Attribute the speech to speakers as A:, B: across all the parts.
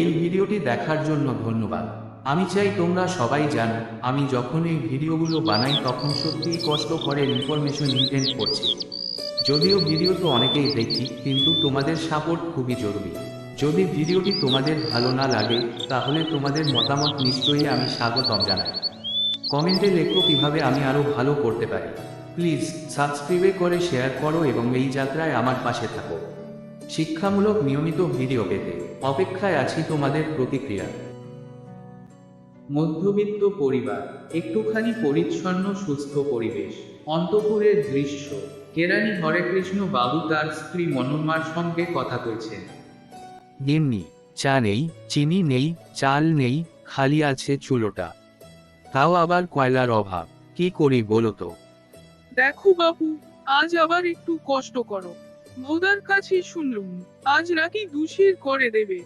A: এই ভিডিওটি দেখার জন্য ধন্যবাদ। আমি চাই তোমরা সবাই জানো, আমি যখন এই ভিডিওগুলো বানাই তখন সত্যিই কষ্ট করে ইনফরমেশন ইনটেন্ট করছি। যদিও ভিডিও তো অনেকেই দেখি, কিন্তু তোমাদের সাপোর্ট খুবই জরুরি। যদি ভিডিওটি তোমাদের ভালো না লাগে, তাহলে তোমাদের মতামত নিশ্চয়ই আমি স্বাগতম জানাই। কমেন্টে লেখো কীভাবে আমি আরও ভালো করতে পারি। প্লিজ সাবস্ক্রাইবে করে শেয়ার করো এবং এই যাত্রায় আমার পাশে থাকো। শিক্ষামূলক নিয়মিত ভিডিও পেতে অপেক্ষায় আছি তোমাদের প্রতিক্রিয়া। মধ্যবিত্ত পরিবার, একটুখানি পরিচ্ছন্ন, সুস্থ পরিবেশ। অন্তপুরের দৃশ্য, কেরানি হরেকৃষ্ণ বাবু তার স্ত্রী মনোরমার সঙ্গে কথা কইছেন। গিন্নি চা নেই, চিনি নেই, চাল নেই, খালি আছে চুলোটা। তাও আবার কয়লার অভাব। কি করি বলো তো?
B: দেখো বাবু আজ আবার একটু কষ্ট করো। ভোদার কাছে শুনলুম আজ নাকি দুশির করে দেবে।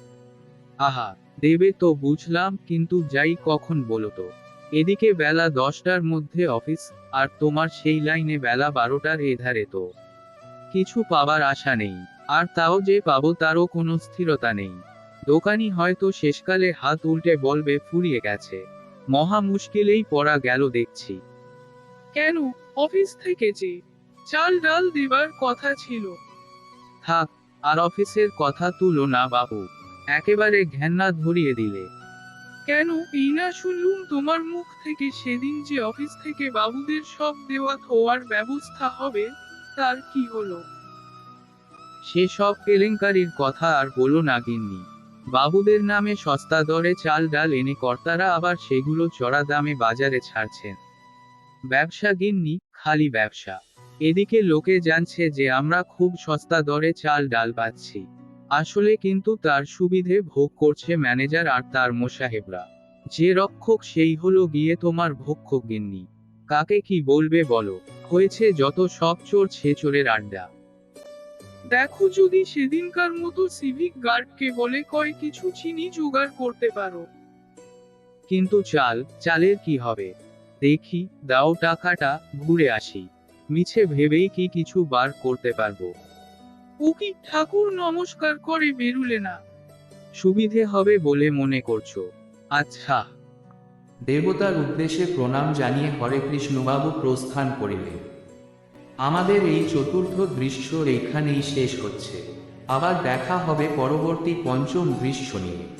A: আহা দেবে তো বুঝলাম কিন্তু যাই কখন বলো তো। এদিকে বেলা দশটার মধ্যে অফিস আর তোমার সেই লাইনে বেলা বারোটার এধারে তো। কিছু পাবার আশা নেই আর তাও যে পাবো তারও কোনো স্থিরতা নেই। দোকানি হয়তো শেষকালে হাত উল্টে বলবে ফুরিয়ে গেছে। মহা মুশকিলেই পড়া গেল দেখছি।
B: কেন? অফিস থেকে যে চাল ডাল দেবার কথা ছিল।
A: থাক আর অফিসের কথা তুলো না বাবু। একেবারে ঘেন্না ধরিয়ে দিলে।
B: কেন? এই না শুনলুম তোমার মুখ থেকে সেদিন যে অফিস থেকে বাবুদের সব দেওয়া থোয়ার ব্যবস্থা হবে তার কি হলো?
A: সেসব কেলেঙ্কারির কথা আর বলো না গিন্নি। বাবুদের নামে সস্তা দরে চাল ডাল এনে কর্তারা আবার সেগুলো চড়া দামে বাজারে ছাড়ছেন। ব্যবসা গিন্নি, খালি ব্যবসা। এদিকে লোকে জানছে যে আমরা খুব সস্তা দরে চাল ডাল পাচ্ছি। আসলে কিন্তু তার সুবিধে ভোগ করছে ম্যানেজার আর তার মোসাহেবরা। যে রক্ষক সেই হলো গিয়ে তোমার ভক্ষক গিন্নি। কাকে কি বলবে বলো? হয়েছে যত সব চোর ছেচোরের আড্ডা।
B: দেখো যদি সেদিনকার মতো সিভিক গার্ডকে বলে কয় কিছু চিনি জোগাড় করতে পারো।
A: কিন্তু চাল, চালের কি হবে? দেখি, দাও টাকাটা, ঘুরে আসি। মিছে ভেবেই কি কিছু বার করতে পারব।
B: ও কি ঠাকুর নমস্কার করে বেরুলে না।
A: সুবিধে হবে বলে মনে করছ। আচ্ছা। দেবতার উদ্দেশ্যে প্রণাম জানিয়ে হরে কৃষ্ণবাবু প্রস্থান করিলেন। আমাদের এই চতুর্থ দৃশ্য এখানেই শেষ হচ্ছে। আবার দেখা হবে পরবর্তী পঞ্চম দৃশ্য নিয়ে।